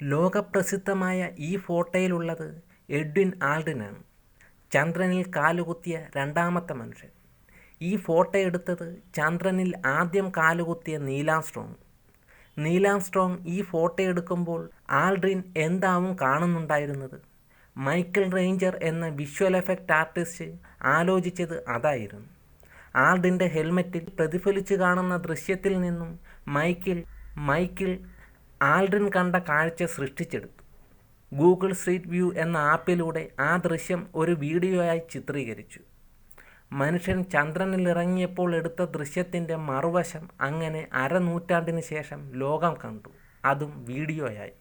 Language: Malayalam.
ലോകപ്രസിദ്ധമായ ഈ ഫോട്ടോയിലുള്ളത് എഡ്വിൻ ആൽഡ്രിനാണ് ചന്ദ്രനിൽ കാലുകുത്തിയ രണ്ടാമത്തെ മനുഷ്യൻ. ഈ ഫോട്ടോ എടുത്തത് ചന്ദ്രനിൽ ആദ്യം കാലുകുത്തിയ നീലാംസ്ട്രോങ് നീലാംസ്ട്രോങ് ഈ ഫോട്ടോ എടുക്കുമ്പോൾ ആൾഡ്രിൻ എന്താവും കാണുന്നുണ്ടായിരുന്നത്? മൈക്കിൾ റേഞ്ചർ എന്ന വിഷ്വൽ എഫക്റ്റ് ആർട്ടിസ്റ്റ് ആലോചിച്ചത് അതായിരുന്നു. ആൾഡിന്റെ ഹെൽമെറ്റിൽ പ്രതിഫലിച്ചു കാണുന്ന ദൃശ്യത്തിൽ നിന്നും മൈക്കിൾ മൈക്കിൾ ആൽഡ്രിൻ കണ്ട കാഴ്ച സൃഷ്ടിച്ചെടുത്തു. ഗൂഗിൾ സ്ട്രീറ്റ് വ്യൂ എന്ന ആപ്പിലൂടെ ആ ദൃശ്യം ഒരു വീഡിയോയായി ചിത്രീകരിച്ചു. മനുഷ്യൻ ചന്ദ്രനിൽ ഇറങ്ങിയപ്പോൾ എടുത്ത ദൃശ്യത്തിന്റെ മറുവശം അങ്ങനെ അരനൂറ്റാണ്ടിന് ശേഷം ലോകം കണ്ടു. അതും വീഡിയോയായി.